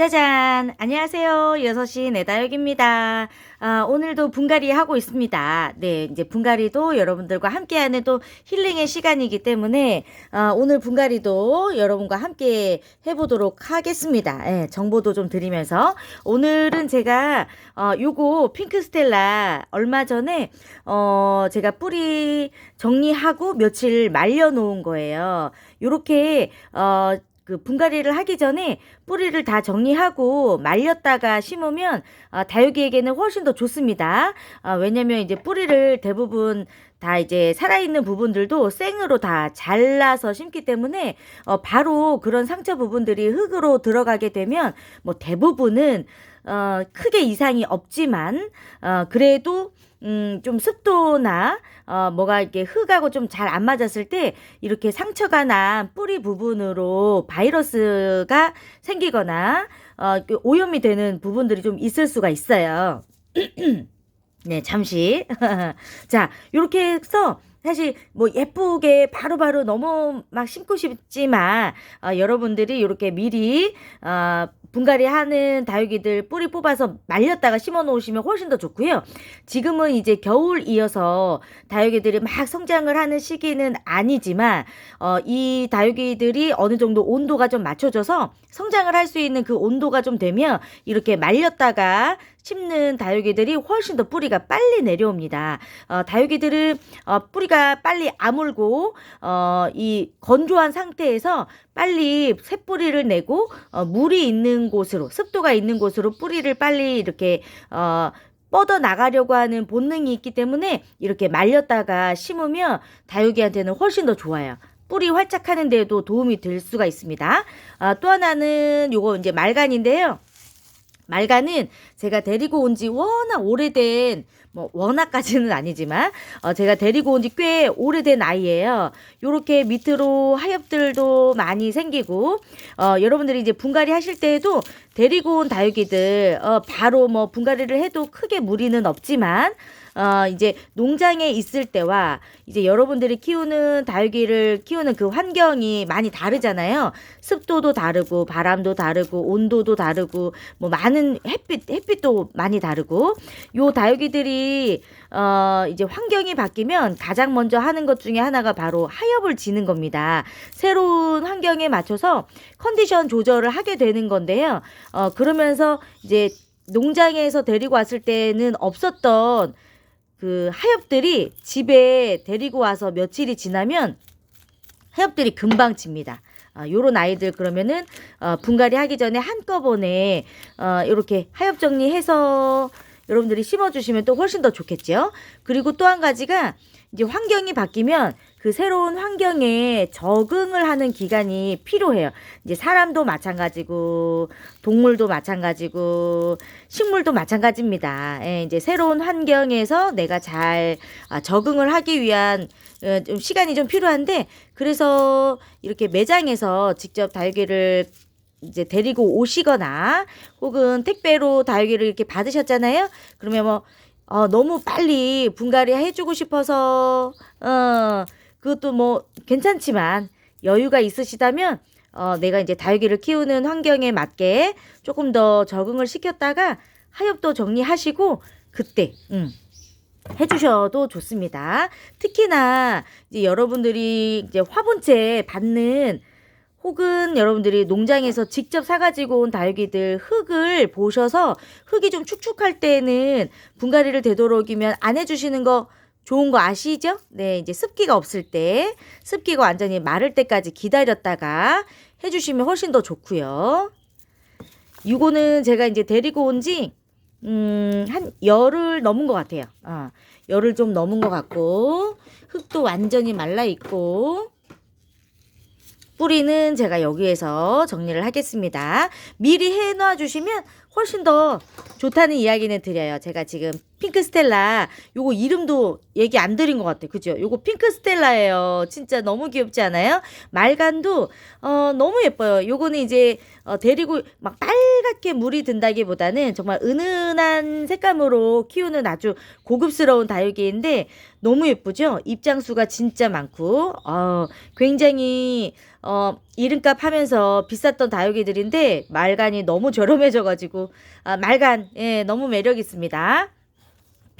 짜잔! 안녕하세요. 6시 내다역입니다. 아, 오늘도 분갈이 하고 있습니다. 네, 이제 분갈이도 여러분들과 함께하는 또 힐링의 시간이기 때문에, 아, 오늘 분갈이도 여러분과 함께 해보도록 하겠습니다. 예, 정보도 좀 드리면서. 오늘은 제가, 어, 요거 핑크스텔라 얼마 전에, 어, 제가 뿌리 정리하고 며칠 말려놓은 거예요. 요렇게, 어, 그 분갈이를 하기 전에 뿌리를 다 정리하고 말렸다가 심으면 어, 다육이에게는 훨씬 더 좋습니다. 어, 왜냐면 이제 뿌리를 대부분 다 이제 살아있는 부분들도 생으로 다 잘라서 심기 때문에 어, 바로 그런 상처 부분들이 흙으로 들어가게 되면 뭐 대부분은 어, 크게 이상이 없지만 어, 그래도 음, 좀 습도나, 어, 뭐가 이렇게 흙하고 좀 잘 안 맞았을 때, 이렇게 상처가 난 뿌리 부분으로 바이러스가 생기거나, 어, 그 오염이 되는 부분들이 좀 있을 수가 있어요. 네, 잠시. 자, 요렇게 해서, 사실 뭐 예쁘게 바로바로 너무 막 심고 싶지만 어, 여러분들이 이렇게 미리 어, 분갈이 하는 다육이들 뿌리 뽑아서 말렸다가 심어 놓으시면 훨씬 더 좋고요. 지금은 이제 겨울 이어서 다육이들이 막 성장을 하는 시기는 아니지만 어, 이 다육이들이 어느 정도 온도가 좀 맞춰져서 성장을 할 수 있는 그 온도가 좀 되면 이렇게 말렸다가 심는 다육이들이 훨씬 더 뿌리가 빨리 내려옵니다. 어, 다육이들은 어, 뿌리가 빨리 아물고 어, 이 건조한 상태에서 빨리 새뿌리를 내고 어, 물이 있는 곳으로 습도가 있는 곳으로 뿌리를 빨리 이렇게 어, 뻗어 나가려고 하는 본능이 있기 때문에 이렇게 말렸다가 심으면 다육이한테는 훨씬 더 좋아요. 뿌리 활착하는 데도 도움이 될 수가 있습니다. 아, 또 하나는 요거 이제 말간인데요. 말간은 제가 데리고 온 지 워낙 오래된 뭐 워낙까지는 아니지만 어 제가 데리고 온 지 꽤 오래된 아이예요. 요렇게 밑으로 하엽들도 많이 생기고 어 여러분들이 이제 분갈이 하실 때에도 데리고 온 다육이들 어 바로 뭐 분갈이를 해도 크게 무리는 없지만 어, 이제 농장에 있을 때와 이제 여러분들이 키우는 다육이를 키우는 그 환경이 많이 다르잖아요. 습도도 다르고 바람도 다르고 온도도 다르고 뭐 많은 햇빛 햇빛도 많이 다르고 요 다육이들이 어, 이제 환경이 바뀌면 가장 먼저 하는 것 중에 하나가 바로 하엽을 지는 겁니다. 새로운 환경에 맞춰서 컨디션 조절을 하게 되는 건데요. 어, 그러면서 이제 농장에서 데리고 왔을 때는 없었던 그 하엽들이 집에 데리고 와서 며칠이 지나면 하엽들이 금방 칩니다. 어, 요런 아이들 그러면은 어, 분갈이 하기 전에 한꺼번에 어, 이렇게 하엽 정리해서 여러분들이 심어주시면 또 훨씬 더 좋겠죠. 그리고 또 한 가지가 이제 환경이 바뀌면 그 새로운 환경에 적응을 하는 기간이 필요해요. 이제 사람도 마찬가지고 동물도 마찬가지고 식물도 마찬가지입니다. 예, 이제 새로운 환경에서 내가 잘 아, 적응을 하기 위한 어, 좀 시간이 좀 필요한데 그래서 이렇게 매장에서 직접 다육이를 이제 데리고 오시거나 혹은 택배로 다육이를 이렇게 받으셨잖아요. 그러면 뭐 어, 너무 빨리 분갈이 해주고 싶어서 어 그것도 뭐 괜찮지만 여유가 있으시다면 어, 내가 이제 다육이를 키우는 환경에 맞게 조금 더 적응을 시켰다가 하엽도 정리하시고 그때 음, 해주셔도 좋습니다. 특히나 이제 여러분들이 이제 화분째 받는 혹은 여러분들이 농장에서 직접 사가지고 온 다육이들 흙을 보셔서 흙이 좀 축축할 때는 분갈이를 되도록이면 안 해주시는 거 좋은 거 아시죠? 네, 이제 습기가 없을 때, 습기가 완전히 마를 때까지 기다렸다가 해주시면 훨씬 더 좋고요. 이거는 제가 이제 데리고 온 지, 음, 한 열흘 넘은 것 같아요. 어, 열흘 좀 넘은 것 같고, 흙도 완전히 말라 있고, 뿌리는 제가 여기에서 정리를 하겠습니다. 미리 해놔 주시면 훨씬 더 좋다는 이야기는 드려요. 제가 지금 핑크 스텔라 요거 이름도 얘기 안 드린 것 같아요. 그죠? 요거 핑크 스텔라예요. 진짜 너무 귀엽지 않아요? 말간도 어 너무 예뻐요. 요거는 이제 어 데리고 막 빨갛게 물이 든다기보다는 정말 은은한 색감으로 키우는 아주 고급스러운 다육이인데 너무 예쁘죠? 입장수가 진짜 많고 어 굉장히 어 이름값 하면서 비쌌던 다육이들인데 말간이 너무 저렴해져 가지고 아 말간 예 너무 매력 있습니다.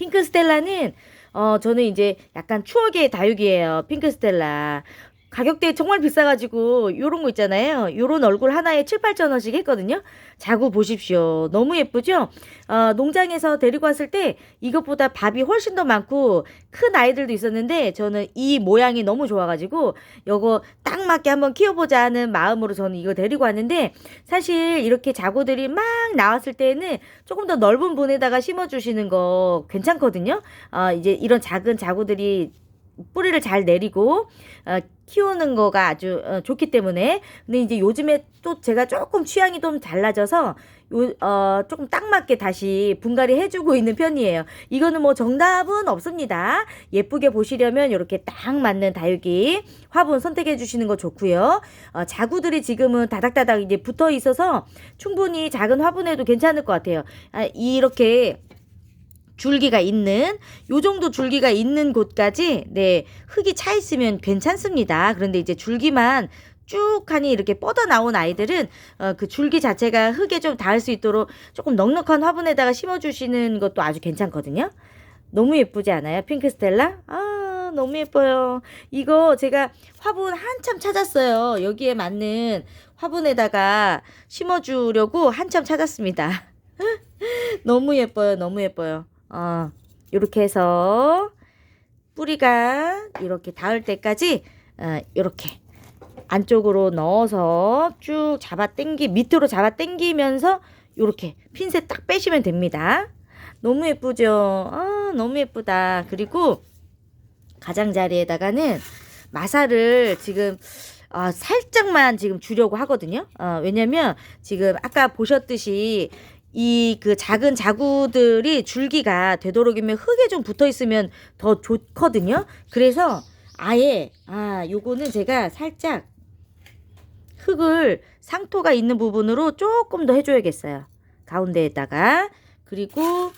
핑크 스텔라는 어 저는 이제 약간 추억의 다육이에요. 핑크 스텔라. 가격대 정말 비싸가지고 요런 거 있잖아요. 요런 얼굴 하나에 7, 8천 원씩 했거든요. 자구 보십시오. 너무 예쁘죠? 어, 농장에서 데리고 왔을 때 이것보다 밥이 훨씬 더 많고 큰 아이들도 있었는데 저는 이 모양이 너무 좋아가지고 요거 딱 맞게 한번 키워보자 하는 마음으로 저는 이거 데리고 왔는데 사실 이렇게 자구들이 막 나왔을 때는 조금 더 넓은 분에다가 심어주시는 거 괜찮거든요. 어, 이제 이런 작은 자구들이 뿌리를 잘 내리고 어, 키우는 거가 아주 어, 좋기 때문에 근데 이제 요즘에 또 제가 조금 취향이 좀 달라져서 요, 어, 조금 딱 맞게 다시 분갈이 해주고 있는 편이에요. 이거는 뭐 정답은 없습니다. 예쁘게 보시려면 이렇게 딱 맞는 다육이 화분 선택해 주시는 거 좋고요. 어, 자구들이 지금은 다닥다닥 이제 붙어 있어서 충분히 작은 화분에도 괜찮을 것 같아요. 아, 이렇게 줄기가 있는 요 정도 줄기가 있는 곳까지 네 흙이 차 있으면 괜찮습니다. 그런데 이제 줄기만 쭉 하니 이렇게 뻗어 나온 아이들은 어, 그 줄기 자체가 흙에 좀 닿을 수 있도록 조금 넉넉한 화분에다가 심어주시는 것도 아주 괜찮거든요. 너무 예쁘지 않아요? 핑크 스텔라? 아, 너무 예뻐요. 이거 제가 화분 한참 찾았어요. 여기에 맞는 화분에다가 심어주려고 한참 찾았습니다. 너무 예뻐요. 너무 예뻐요. 어, 이렇게 해서 뿌리가 이렇게 닿을 때까지 어, 이렇게 안쪽으로 넣어서 쭉 잡아 당기 밑으로 잡아 당기면서 이렇게 핀셋 딱 빼시면 됩니다. 너무 예쁘죠? 아, 너무 예쁘다. 그리고 가장자리에다가는 마사를 지금 어, 살짝만 지금 주려고 하거든요. 어, 왜냐면 지금 아까 보셨듯이 이 그 작은 자구들이 줄기가 되도록이면 흙에 좀 붙어 있으면 더 좋거든요. 그래서 아예 아 요거는 제가 살짝 흙을 상토가 있는 부분으로 조금 더 해줘야겠어요. 가운데에다가 그리고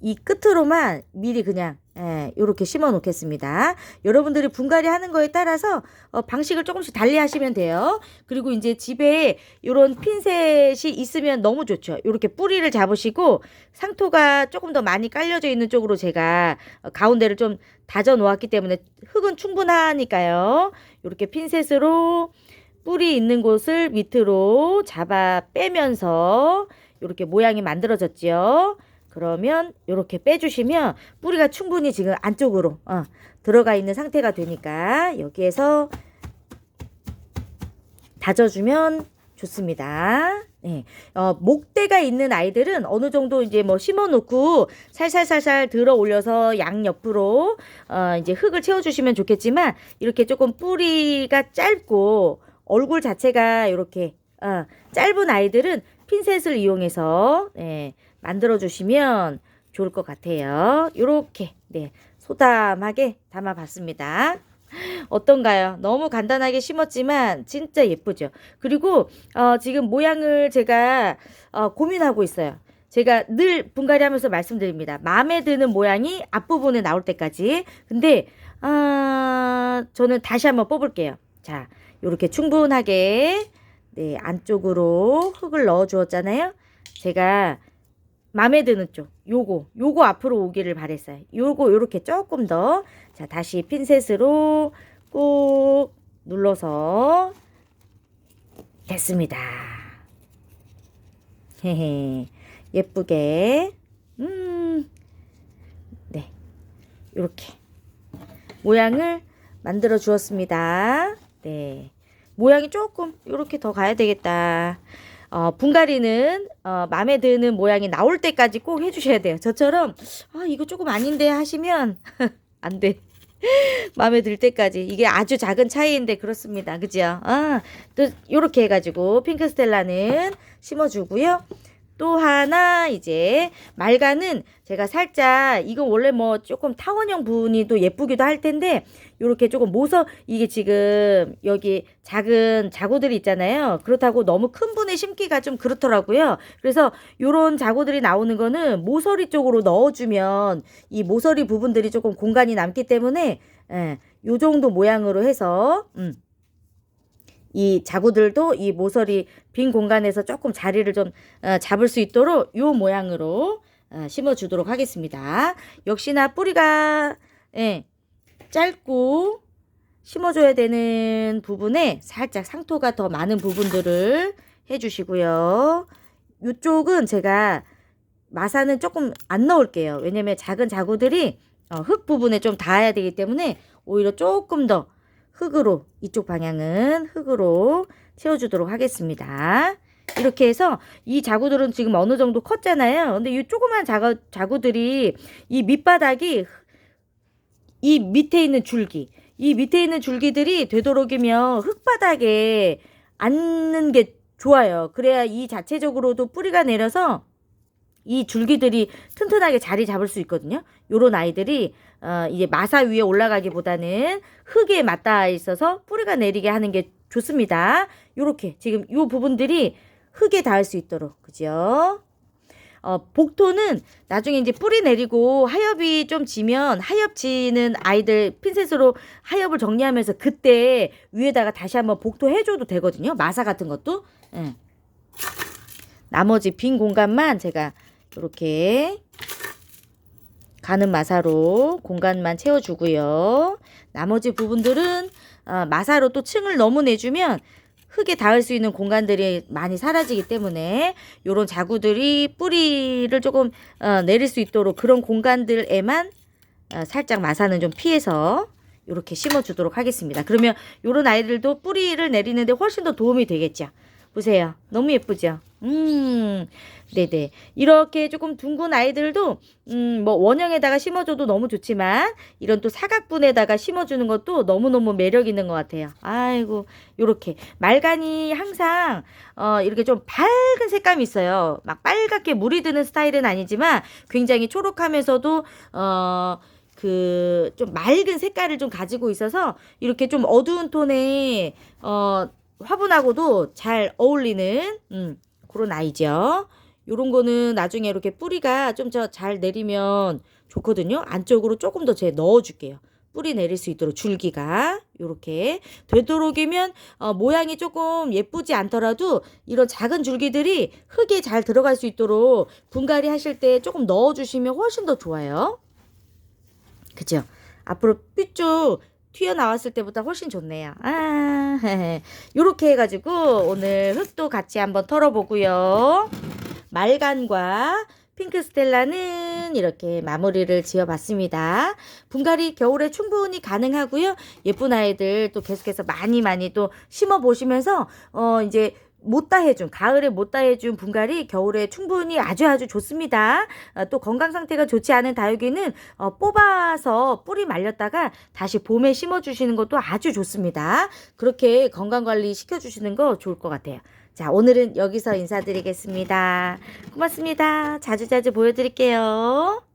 이 끝으로만 미리 그냥 예, 요렇게 심어 놓겠습니다. 여러분들이 분갈이 하는 거에 따라서 어, 방식을 조금씩 달리 하시면 돼요. 그리고 이제 집에 요런 핀셋이 있으면 너무 좋죠. 요렇게 뿌리를 잡으시고 상토가 조금 더 많이 깔려져 있는 쪽으로 제가 어, 가운데를 좀 다져 놓았기 때문에 흙은 충분하니까요. 요렇게 핀셋으로 뿌리 있는 곳을 밑으로 잡아 빼면서 요렇게 모양이 만들어졌지요. 그러면 이렇게 빼주시면 뿌리가 충분히 지금 안쪽으로 어, 들어가 있는 상태가 되니까 여기에서 다져주면 좋습니다. 네. 어, 목대가 있는 아이들은 어느 정도 이제 뭐 심어 놓고 살살살살 들어 올려서 양 옆으로 어, 이제 흙을 채워 주시면 좋겠지만 이렇게 조금 뿌리가 짧고 얼굴 자체가 이렇게 어, 짧은 아이들은 핀셋을 이용해서 네, 만들어 주시면 좋을 것 같아요. 요렇게 네 소담하게 담아 봤습니다. 어떤가요? 너무 간단하게 심었지만 진짜 예쁘죠. 그리고 어, 지금 모양을 제가 어, 고민하고 있어요. 제가 늘 분갈이 하면서 말씀드립니다. 마음에 드는 모양이 앞부분에 나올 때까지. 근데 아, 저는 다시 한번 뽑을게요. 자, 요렇게 충분하게 네, 안쪽으로 흙을 넣어 주었잖아요. 제가 마음에 드는 쪽 요거 요거 앞으로 오기를 바랬어요. 요거 요렇게 조금 더 자 다시 핀셋으로 꾹 눌러서 됐습니다. 헤헤 예쁘게 음네 요렇게 모양을 만들어 주었습니다. 네 모양이 조금 요렇게 더 가야 되겠다. 어, 분갈이는 어, 마음에 드는 모양이 나올 때까지 꼭 해주셔야 돼요. 저처럼 아 이거 조금 아닌데 하시면 안 돼. 마음에 들 때까지 이게 아주 작은 차이인데 그렇습니다. 그죠? 아, 또 요렇게 해가지고 핑크 스텔라는 심어주고요. 또 하나 이제 말가는 제가 살짝 이거 원래 뭐 조금 타원형 분이도 예쁘기도 할 텐데 요렇게 조금 모서 이게 지금 여기 작은 자구들이 있잖아요. 그렇다고 너무 큰 분에 심기가 좀 그렇더라고요. 그래서 요런 자구들이 나오는 거는 모서리 쪽으로 넣어주면 이 모서리 부분들이 조금 공간이 남기 때문에 예, 요 정도 모양으로 해서 음. 이 자구들도 이 모서리 빈 공간에서 조금 자리를 좀 어, 잡을 수 있도록 요 모양으로 어, 심어 주도록 하겠습니다. 역시나 뿌리가 예, 짧고 심어줘야 되는 부분에 살짝 상토가 더 많은 부분들을 해주시고요. 이쪽은 제가 마사는 조금 안 넣을게요. 왜냐면 작은 자구들이 어, 흙 부분에 좀 닿아야 되기 때문에 오히려 조금 더 흙으로 이쪽 방향은 흙으로 채워주도록 하겠습니다. 이렇게 해서 이 자구들은 지금 어느 정도 컸잖아요. 근데 이 조그만 자구, 자구들이 이 밑바닥이 이 밑에 있는 줄기, 이 밑에 있는 줄기들이 되도록이면 흙바닥에 앉는 게 좋아요. 그래야 이 자체적으로도 뿌리가 내려서 이 줄기들이 튼튼하게 자리 잡을 수 있거든요. 요런 아이들이 어, 이제 마사 위에 올라가기보다는 흙에 맞닿아 있어서 뿌리가 내리게 하는 게 좋습니다. 요렇게 지금 요 부분들이 흙에 닿을 수 있도록 그죠? 어, 복토는 나중에 이제 뿌리 내리고 하엽이 좀 지면 하엽 지는 아이들 핀셋으로 하엽을 정리하면서 그때 위에다가 다시 한번 복토 해줘도 되거든요. 마사 같은 것도. 예. 나머지 빈 공간만 제가 이렇게 가는 마사로 공간만 채워주고요. 나머지 부분들은 어, 마사로 또 층을 너무 내주면 흙에 닿을 수 있는 공간들이 많이 사라지기 때문에 요런 자구들이 뿌리를 조금 어, 내릴 수 있도록 그런 공간들에만 어, 살짝 마사는 좀 피해서 이렇게 심어주도록 하겠습니다. 그러면 요런 아이들도 뿌리를 내리는데 훨씬 더 도움이 되겠죠. 보세요. 너무 예쁘죠? 음, 네네. 이렇게 조금 둥근 아이들도, 음, 뭐, 원형에다가 심어줘도 너무 좋지만, 이런 또 사각분에다가 심어주는 것도 너무너무 매력 있는 것 같아요. 아이고, 요렇게. 말간이 항상, 어, 이렇게 좀 밝은 색감이 있어요. 막 빨갛게 물이 드는 스타일은 아니지만, 굉장히 초록하면서도, 어, 그, 좀 맑은 색깔을 좀 가지고 있어서, 이렇게 좀 어두운 톤의, 어, 화분하고도 잘 어울리는 음, 그런 아이죠. 요런 거는 나중에 이렇게 뿌리가 좀 더 잘 내리면 좋거든요. 안쪽으로 조금 더 제 넣어줄게요. 뿌리 내릴 수 있도록 줄기가 요렇게 되도록이면 어, 모양이 조금 예쁘지 않더라도 이런 작은 줄기들이 흙에 잘 들어갈 수 있도록 분갈이 하실 때 조금 넣어주시면 훨씬 더 좋아요. 그죠? 앞으로 삐쭉 튀어나왔을 때보다 훨씬 좋네요. 아, 요렇게 해가지고 오늘 흙도 같이 한번 털어보고요. 말간과 핑크 스텔라는 이렇게 마무리를 지어봤습니다. 분갈이 겨울에 충분히 가능하고요. 예쁜 아이들 또 계속해서 많이 많이 또 심어 보시면서 어 이제 못다 해준 가을에 못다 해준 분갈이 겨울에 충분히 아주 아주 좋습니다. 어, 또 건강 상태가 좋지 않은 다육이는 어, 뽑아서 뿌리 말렸다가 다시 봄에 심어 주시는 것도 아주 좋습니다. 그렇게 건강 관리 시켜 주시는 거 좋을 것 같아요. 자 오늘은 여기서 인사드리겠습니다. 고맙습니다. 자주자주 보여드릴게요.